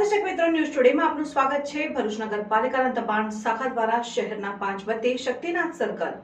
દર્શક મિત્રો ન્યૂઝ ટુડેમાં આપનું સ્વાગત છે. ભરૂચ નગરપાલિકાના દબાણ શાખા દ્વારા શહેરના પાંચ વચ્ચે શક્તિનાથ સર્કલ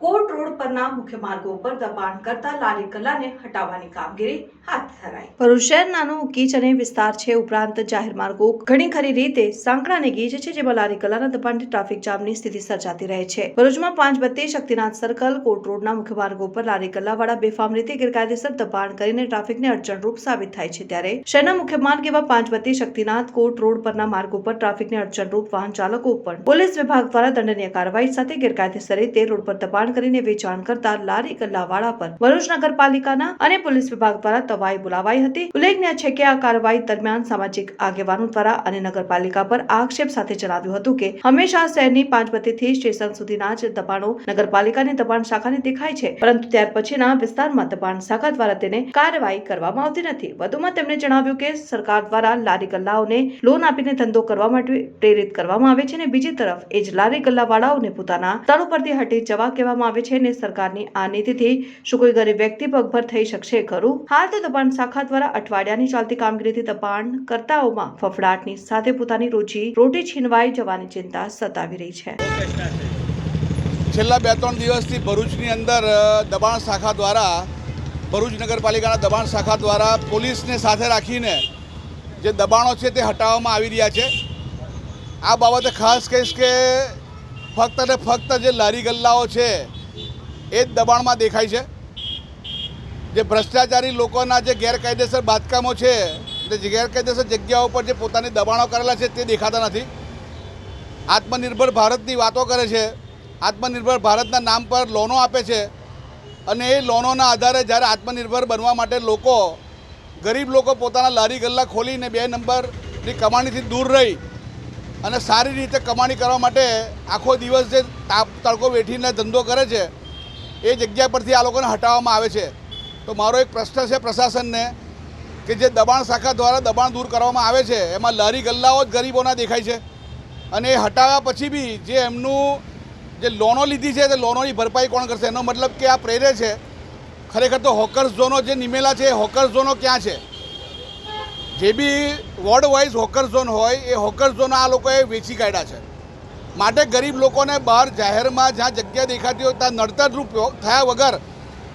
કોર્ટ રોડ પરના મુખ્ય માર્ગો ઉપર દબાણ કરતા લારી કલાને હટાવવાની કામગીરી હાથ ધરાઈ. ભરૂચ શહેર નાનો ગીચ અને વિસ્તાર છે. ઉપરાંત જાહેર માર્ગો ઘણી ખરી રીતે સાંકડાને ગીચ છે, જેમાં લારી કલાના દબાણથી ટ્રાફિક જામની સ્થિતિ સર્જાતી રહે છે. ભરૂચમાં પાંચ બત્તી શક્તિનાથ સર્કલ, કોર્ટ રોડના મુખ્ય માર્ગો પર લારી ગલ્લાવાળા બેફામ રીતે ગેરકાયદેસર દબાણ કરીને ટ્રાફિકને અડચણરૂપ સાબિત થાય છે. ત્યારે શહેરના મુખ્ય માર્ગ એવા પાંચ બત્તી શક્તિનાથ, કોર્ટ રોડ પરના માર્ગો પર ટ્રાફિકને અડચણરૂપ વાહન ચાલકો ઉપર પોલીસ વિભાગ દ્વારા દંડનીય કાર્યવાહી સાથે ગેરકાયદેસર રીતે રોડ પર દબાણ કરીને વેચાણ કરતા લારી ગલ્લાવાળા પર ભરૂચ નગરપાલિકાના અને પોલીસ વિભાગ દ્વારા તવાઈ બોલાવાઈ હતી. ઉલ્લેખનીય છે કે આ કાર્યવાહી દરમિયાન સામાજિક આગેવાનો દ્વારા અને નગરપાલિકા પર આક્ષેપ સાથે જણાવ્યું હતું કે હંમેશા શહેરની પાંચ સ્ટેશન સુધીના જ દબાણો નગરપાલિકાની દબાણ શાખાને દેખાય છે. પરંતુ ત્યાર પછીના વિસ્તારમાં દબાણ શાખા દ્વારા તેને કાર્યવાહી કરવામાં આવતી નથી. વધુમાં તેમણે જણાવ્યું કે સરકાર દ્વારા લારી ગલ્લાઓને લોન આપીને ધંધો કરવા માટે પ્રેરિત કરવામાં આવે છે અને બીજી તરફ એ જ લારી ગલ્લાવાળાઓને પોતાના સ્થળ ઉપરથી હટી જવા કહેવામાં આવે છે અને સરકારની આ નીતિથી શું કોઈ ગરીબ વ્યક્તિ પગભર થઈ શકશે, ખરું? હાલ તો દબાણ શાખા દ્વારા અઠવાડિયાની ચાલતી કામગીરીથી દબાણ કરતાઓમાં ફફડાટની સાથે પોતાની રોજી રોટી છીનવાઈ જવાની ચિંતા સતાવી રહી છે. છેલ્લા બે ત્રણ દિવસથી ભરૂચની અંદર દબાણ શાખા દ્વારા, ભરૂચ નગરપાલિકાના દબાણ શાખા દ્વારા પોલીસને સાથે રાખીને જે દબાણો છે તે હટાવવામાં આવી રહ્યા છે. આ બાબતે ખાસ કહીશ કે ફક્ત ને ફક્ત જે લારી ગલ્લાઓ છે, એ જ દબાણમાં દેખાય છે. જે ભ્રષ્ટાચારી લોકોના જે ગેરકાયદેસર બાંધકામો છે, જે ગેરકાયદેસર જગ્યાઓ પર જે પોતાની દબાણો કરેલા છે, તે દેખાતા નથી. આત્મનિર્ભર ભારતની વાતો કરે છે, આત્મનિર્ભર ભારતના નામ પર લોનો આપે છે અને એ લોનોના આધારે જ્યારે આત્મનિર્ભર બનવા માટે લોકો, ગરીબ લોકો પોતાના લારી ગલ્લા ખોલીને બે નંબરની કમાણીથી દૂર રહી અને સારી રીતે કમાણી કરવા માટે આખો દિવસ જે તાપ, તડકો વેઠીને ધંધો કરે છે, એ જગ્યા પરથી આ લોકોને હટાવવામાં આવે છે. તો મારો એક પ્રશ્ન છે પ્રશાસનને કે જે દબાણ શાખા દ્વારા દબાણ દૂર કરવામાં આવે છે, એમાં લારી ગલ્લાઓ જ ગરીબોના દેખાય છે. અને એ હટાવ્યા પછી બી જે એમનું જે લોનો લીધી છે, તે લોનોની ભરપાઈ કોણ કરશે? એનો મતલબ કે આ પ્રેરે છે. ખરેખર તો હોકર્સ ઝોનો જે નિમેલા છે, એ હોકર્સ ઝોનો ક્યાં છે? જે B ward wise hawker zone હોય, એ હોકર ઝોન આ લોકોએ વેચી કાઢ્યા છે. માટે ગરીબ લોકોને બહાર જાહેરમાં જ્યાં જગ્યા દેખાતી હોય, ત્યાં નડતરરૂપ થયા વગર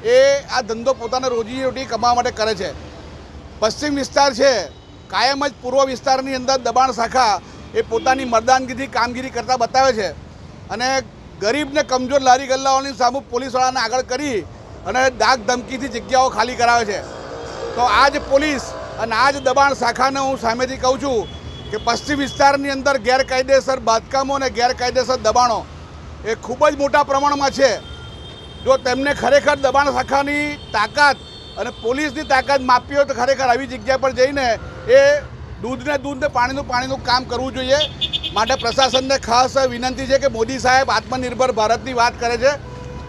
એ આ ધંધો પોતાને રોજીરોટી કમાવા માટે કરે છે. પશ્ચિમ વિસ્તાર છે, કાયમ જ પૂર્વ વિસ્તારની અંદર દબાણ શાખા એ પોતાની મરદાનગીથી કામગીરી કરતા બતાવે છે. અને ગરીબને કમજોર લારી ગલ્લાઓની સામુ પોલીસવાળાને આગળ કરી અને ડાક ધમકીથી જગ્યાઓ ખાલી કરાવે છે. તો આ જ પોલીસ અને આ જ દબાણ શાખાને હું સામેથી કહું છું કે પશ્ચિમ વિસ્તારની અંદર ગેરકાયદેસર બાંધકામો અને ગેરકાયદેસર દબાણો એ ખૂબ જ મોટા પ્રમાણમાં છે. જો તેમને ખરેખર દબાણ શાખાની તાકાત અને પોલીસની તાકાત માપી હોય તો ખરેખર આવી જગ્યા પર જઈને એ દૂધને દૂધને પાણીનું પાણીનું કામ કરવું જોઈએ. માટે પ્રશાસનને ખાસ વિનંતી છે કે મોદી સાહેબ આત્મનિર્ભર ભારતની વાત કરે છે.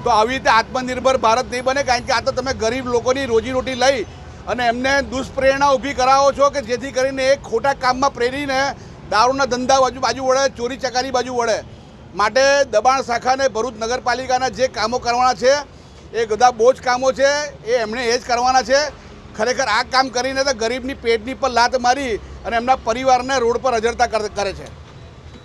તો આવી રીતે આત્મનિર્ભર ભારત નહીં બને, કારણ કે આ તો તમે ગરીબ લોકોની રોજીરોટી લઈ અને એમને દુષ્પ્રેરણા ઊભી કરાવો છો કે જેથી કરીને એ ખોટા કામમાં પ્રેરીને દારૂના ધંધા બાજુ બાજુ વળે, ચોરી ચકારી બાજુ વળે. માટે દબાણ શાખાને ભરૂચ નગરપાલિકાના જે કામો કરવાના છે, એ બધા બહુ જ કામો છે, એ એમણે એ જ કરવાના છે. ખરેખર આ કામ કરીને તો ગરીબની પેટની પર લાત મારી અને એમના પરિવારને રોડ પર અજરતા કર- છે.